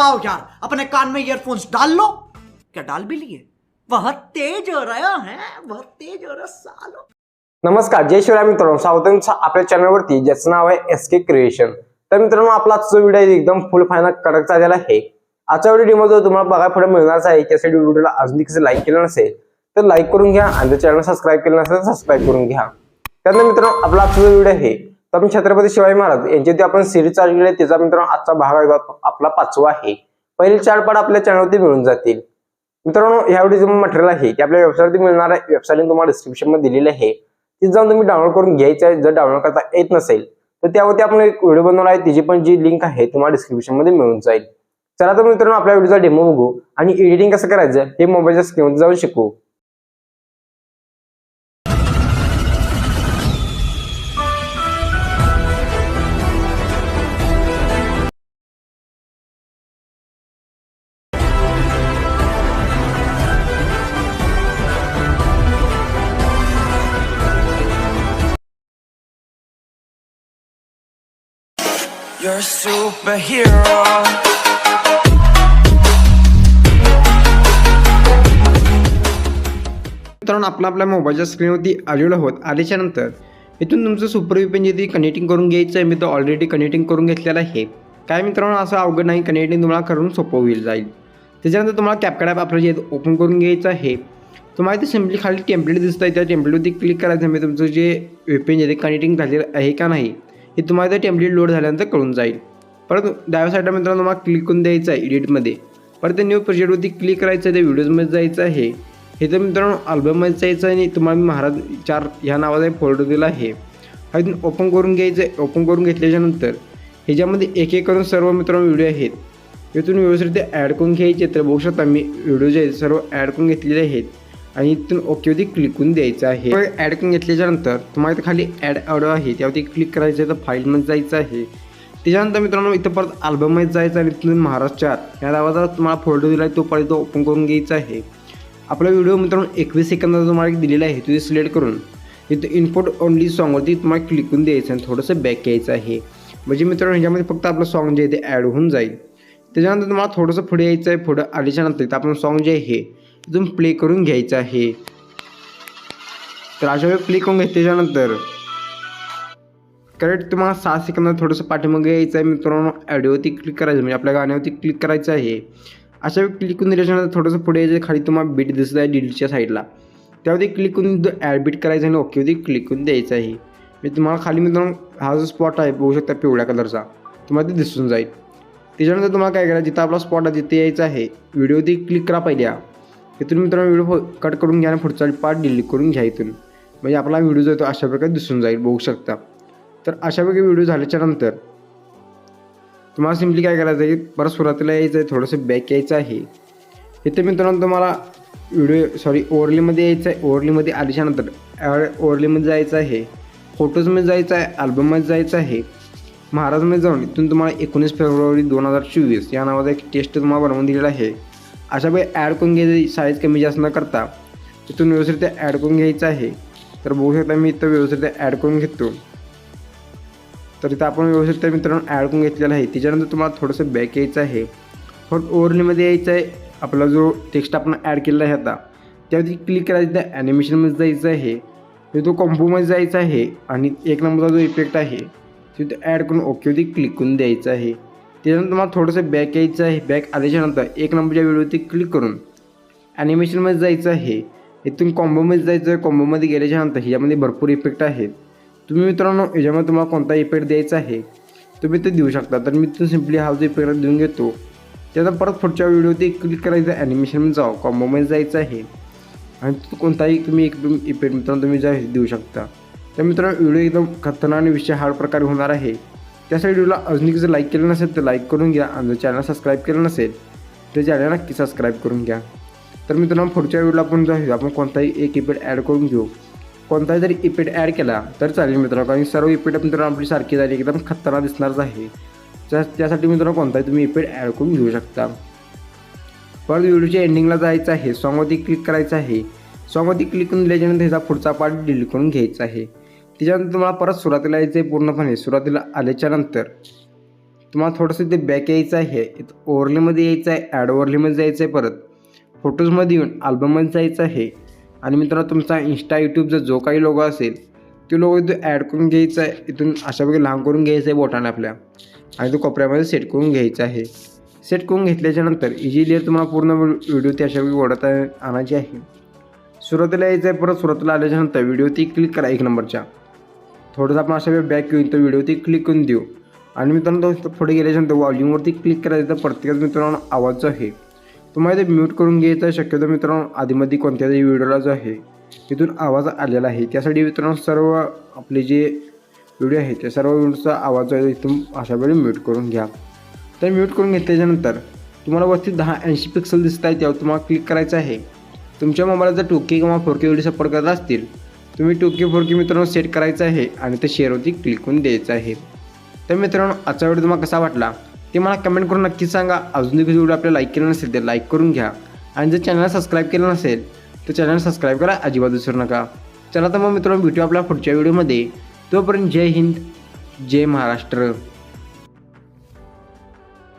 आओ यार अपने कान में ईयरफोन्स डाल लो। क्या डाल भी लिए? बहुत तेज हो रहा है बहुत तेज हो रहा सालो। नमस्कार जय शिवराय मित्रांनो स्वागत आहे तुमचं आपल्या चॅनलवरती ज्याचं नाव आहे एस के क्रिएशन तर मित्रांनो आपला आजचा व्हिडिओ एकदम फुल फायनल कडक झालेला आहे. आजच्या व्हिडिओमध्ये तुम्हाला बघायला पुढे मिळणारच आहे त्यासाठी व्हिडिओला अजून कसं लाईक केलं नसेल तर लाईक करून घ्या आणि जर चॅनल सबस्क्राईब केलं नसेल तर सबस्क्राईब करून घ्या. त्यानंतर मित्रांनो आपला आजचा व्हिडिओ आहे तर आपण छत्रपती शिवाजी महाराज यांची आपण सिरीज चालू केली आहे त्याचा मित्रांनो आजचा भाग आहे आपला पाचवा आहे. पहिले चार पाठ आपल्या चॅनलवरती मिळून जातील. मित्रांनो ह्या व्हिडिओ जे मटेरियल आहे ते आपल्या वेबसाईटवरती मिळणार आहे. वेबसाईट तुम्हाला डिस्क्रिप्शनमध्ये दिलेली आहे. तिथे जाऊन तुम्ही डाउनलोड करून घ्यायचं आहे. जर डाउनलोड करता येत नसेल तर त्यावरती आपण एक व्हिडिओ बनवला आहे. तिची पण जी लिंक आहे तुम्हाला डिस्क्रिप्शनमध्ये मिळून जाईल. चला तर मित्रांनो आपल्या व्हिडिओचा डेमो बघू आणि एडिटिंग कसं करायचं हे मोबाईलच्या स्क्रीनवर जाऊन शिकू. You're a superhero. मित्रांनो आपला आपल्या मोबाईलच्या स्क्रीनवरती आलेलो आहोत. आल्याच्यानंतर इथून तुमचं सुपर विपेन जे कनेक्टिंग करून घ्यायचं आहे मी तो ऑलरेडी कनेक्टिंग करून घेतलेलं आहे. काय मित्रांनो असं अवघड नाही कनेक्टिंग तुम्हाला करून सोपं होईल जाईल. त्याच्यानंतर तुम्हाला कॅपकड ॲप आपलं जे ओपन करून घ्यायचं आहे. तुम्हाला इथे सिम्पली खाली टेम्पलेट दिसत आहे त्या टेम्पलेटवरती क्लिक करायचं मी तुमचं जे वेपेन जे कनेक्टिंग झालेलं आहे का नाही हे तुम्हाला ते टेम्पलेट लोड झाल्यानंतर कळून जाईल. परत डाव्या साईडला मित्रांनो तुम्हाला क्लिक करून द्यायचं आहे एडिटमध्ये परत त्या न्यू प्रोजेक्टवरती क्लिक करायचं आहे त्या व्हिडिओजमध्ये जायचं आहे. हे तर मित्रांनो अल्बममध्ये जायचं आहे आणि तुम्हाला मी महाराज चार ह्या नावाचा एक फोल्डर दिला आहे. हा इथून ओपन करून घ्यायचं आहे. ओपन करून घेतल्याच्यानंतर ह्याच्यामध्ये एक एक करून सर्व मित्रांनो व्हिडिओ आहेत. इथून व्यवस्थित ते ॲड करून घ्यायचे. तर बघू शकता मी व्हिडिओ जे आहेत सर्व ॲड करून घेतलेले आहेत. आणि इथून ओकेवरती क्लिक करून द्यायचं आहे. ॲड करून घेतल्याच्यानंतर तुम्हाला इथं खाली ॲड ऑर्डर आहे. त्यावरती क्लिक करायचं आहे तर फाईलमध्ये जायचं आहे. त्याच्यानंतर मित्रांनो इथं परत अल्बममध्ये जायचं आणि इथून महाराष्ट्रात. या नावाचा तुम्हाला फोल्डर दिला आहे तो परत ओपन करून घ्यायचा आहे. आपला व्हिडिओ मित्रांनो एकवीस सेकंदाचा तुम्हाला एक दिलेला आहे. तुम्ही सिलेक्ट करून इथं इनपुट ओनली सॉंगवरती तुम्हाला क्लिक करून द्यायचं आणि थोडंसं बॅक यायचं आहे. म्हणजे मित्रांनो ह्याच्यामध्ये फक्त आपलं सॉंग जे आहे ते ॲड होऊन जाईल. त्याच्यानंतर तुम्हाला थोडंसं पुढे यायचं आहे. पुढं आल्याच्यानंतर इथं आपण सॉंग जे आहे तिथून प्ले करून घ्यायचं आहे. तर अशा वेळी प्ले करून घेतल्याच्यानंतर करेक्ट तुम्हाला सहा सेकंदात थोडंसं पाठीमागे यायचं आहे मित्रांनो. ॲडिओवरती क्लिक करायचं म्हणजे आपल्या गाण्यावरती क्लिक करायचं आहे. अशा वेळी क्लिक करून दिल्याच्यानंतर थोडंसं पुढे यायचं खाली तुम्हाला बीट दिसत आहे डिलच्या साईडला त्यावरती क्लिक करून ॲड बीट करायचं आणि ओकेवरती क्लिक करून द्यायचं आहे. मी तुम्हाला खाली मित्रांनो हा जो स्पॉट आहे बघू शकता पिवळ्या कलरचा तुम्हाला ते दिसून जाईल. त्याच्यानंतर तुम्हाला काय करायचं जिथं आपला स्पॉट आहे तिथे यायचं आहे. व्हिडिओवरती क्लिक करा पहिल्या. तिथून मित्रांनो व्हिडिओ कट करून घ्या आणि पुढचा पार्ट डिलीट करून घ्या इथून. म्हणजे आपला व्हिडिओ जो आहे तो अशा प्रकारे दिसून जाईल बघू शकता. तर अशा प्रकारे व्हिडिओ झाल्याच्यानंतर तुम्हाला सिम्पली काय करायचं आहे परत सुरुवातीला यायचं आहे थोडंसं बॅक यायचं आहे. इथे मित्रांनो तुम्हाला व्हिडिओ सॉरी ओव्हरलीमध्ये यायचं आहे. ओव्हरलीमध्ये आल्याच्यानंतर ओव्हरलीमध्ये जायचं आहे. फोटोजमध्ये जायचं आहे अल्बममध्ये जायचं आहे. महाराजमध्ये जाऊन इथून तुम्हाला एकोणीस फेब्रुवारी दोन हजार चोवीस या नावाचा एक टेस्ट तुम्हाला बनवून दिलेला आहे. अशा वेळी ॲड करून घ्यायची साईज कमी जास्त न करता तिथून व्यवस्थित ॲड करून घ्यायचं आहे. तर बघू शकता मी इथं व्यवस्थित ॲड करून घेतो. तर इथं आपण व्यवस्थित त्या मित्रांनो ॲड करून घेतलेला आहे. त्याच्यानंतर तुम्हाला थोडंसं बॅक यायचं आहे. फक्त ओव्हरलीमध्ये यायचं आहे. आपला जो टेक्स्ट आपण ॲड केलेला आहे आता त्यावरती क्लिक करायचं त्या ॲनिमेशनमध्ये जायचं आहे. तो कॉम्पोमध्ये जायचं आहे. आणि एक नंबरचा जो इफेक्ट आहे तिथे ॲड करून ओकेवरती क्लिक करून द्यायचं आहे. त्याच्यानंतर तुम्हाला थोडंसं बॅक यायचं आहे. बॅक आल्याच्यानंतर एक नंबरच्या व्हिडिओवरती क्लिक करून ॲनिमेशनमध्ये जायचं आहे. इथून कॉम्बोमध्ये जायचं आहे. कॉम्बोमध्ये गेल्याच्यानंतर ह्याच्यामध्ये भरपूर इफेक्ट आहेत. तुम्ही मित्रांनो याच्यामध्ये तुम्हाला कोणता इफेक्ट द्यायचा आहे? तुम्ही ते देऊ शकता. तर मी तिथून सिम्पली हा जो इफेक्ट देऊन घेतो. त्याचा परत पुढच्या व्हिडिओवरती क्लिक करायचं ॲनिमेशनमध्ये जाऊ. कॉम्बोमध्ये जायचं आहे. आणि कोणताही तुम्ही एक इफेक्ट मित्रांनो तुम्ही जा देऊ शकता. तर मित्रांनो व्हिडिओ एकदम खतरनाक आणि विषय हार्ड प्रकारे होणार आहे. त्यासाठी व्हिडिओला अजून जर लाईक केलं नसेल तर लाईक करून घ्या. आणि जर चॅनल सबस्क्राईब केलं नसेल तर चॅनल नक्की सबस्क्राईब करून घ्या. तर मित्रांनो पुढच्या व्हिडिओला आपण जाऊ आपण कोणताही एक इपेड ॲड करून घेऊ. कोणताही जरी इपेड ॲड केला तर चालेल मित्रांनो. कारण सर्व इपेड मित्रांनो आपली सारखी झाली एकदम खतरनाक दिसणारच आहे. त्या त्यासाठी मित्रांनो कोणताही तुम्ही इपेड ॲड करून घेऊ शकता. परत व्हिडिओच्या एंडिंगला जायचं आहे. सॉंगवरती क्लिक करायचं आहे. सॉंगवरती क्लिक करून दिल्याच्यानंतर ह्याचा पुढचा पार्ट डिलीट करून घ्यायचा आहे. त्याच्यानंतर तुम्हाला परत सुरुवातीला यायचं आहे पूर्णपणे. सुरुवातीला आल्याच्यानंतर तुम्हाला थोडंसं इथे बॅक यायचं आहे. इथं यायचं आहे. ॲड ओव्हरलेमध्ये जायचं आहे परत. फोटोजमध्ये येऊन अल्बममध्ये जायचं आहे. आणि मित्रांनो तुमचा इंस्टा यूट्यूबचा जो काही लोगो असेल तो लोगो इथं ॲड करून घ्यायचा आहे. इथून अशापैकी लहान करून घ्यायचं आहे बोटाने आपल्या. आणि तो कोपऱ्यामध्ये सेट करून घ्यायचा आहे. सेट करून घेतल्याच्यानंतर इझिली तुम्हाला पूर्ण व्हिडिओ ती अशा प्रकारे ओढत आणायची आहे. सुरुवातीला यायचं आहे परत. सुरुवातीला आल्याच्यानंतर व्हिडिओ ती क्लिक करा एक नंबरच्या. थोडंसं आपण अशा वेळ बॅक येऊन तर व्हिडिओ ती क्लिक करून देऊ. आणि मित्रांनो पुढे गेल्याच्यानंतर वॉल्यूमवरती क्लिक करायचं तर प्रत्येकाच मित्रांनो आवाज जो आहे तुम्हाला ते म्यूट करून घ्यायचा आहे. शक्यतो मित्रांनो आधीमध्ये कोणत्याही व्हिडिओला जो आहे तिथून आवाज आलेला आहे. त्यासाठी मित्रांनो सर्व आपले जे व्हिडिओ आहेत त्या सर्व व्हिडिओचा आवाज जो आहे इथून अशा वेळी म्यूट करून घ्या. तर म्यूट करून घेतल्याच्यानंतर तुम्हाला वरती दहा ऐंशी पिक्सल दिसत आहे त्यावर तुम्हाला क्लिक करायचं आहे. तुमच्या मोबाईलला जर टू के किंवा फोर के व्हिडिओ सपोर्ट करत असतील तुम्ही टू के मित्रांनो सेट करायचं आहे आणि ते शेअरवरती क्लिक करून द्यायचं आहे. तर मित्रांनो आजचा व्हिडिओ तुम्हाला कसा वाटला? ते मला कमेंट करून नक्की सांगा. अजून देखील व्हिडिओ आपल्याला लाईक केला नसेल तर लाईक करून घ्या. आणि जर चॅनल सबस्क्राईब केलं नसेल तर चॅनल सबस्क्राईब करा अजिबात विसरू नका. चला तर मग मित्रांनो भेटू आपल्या पुढच्या व्हिडिओमध्ये तोपर्यंत जय हिंद जय महाराष्ट्र.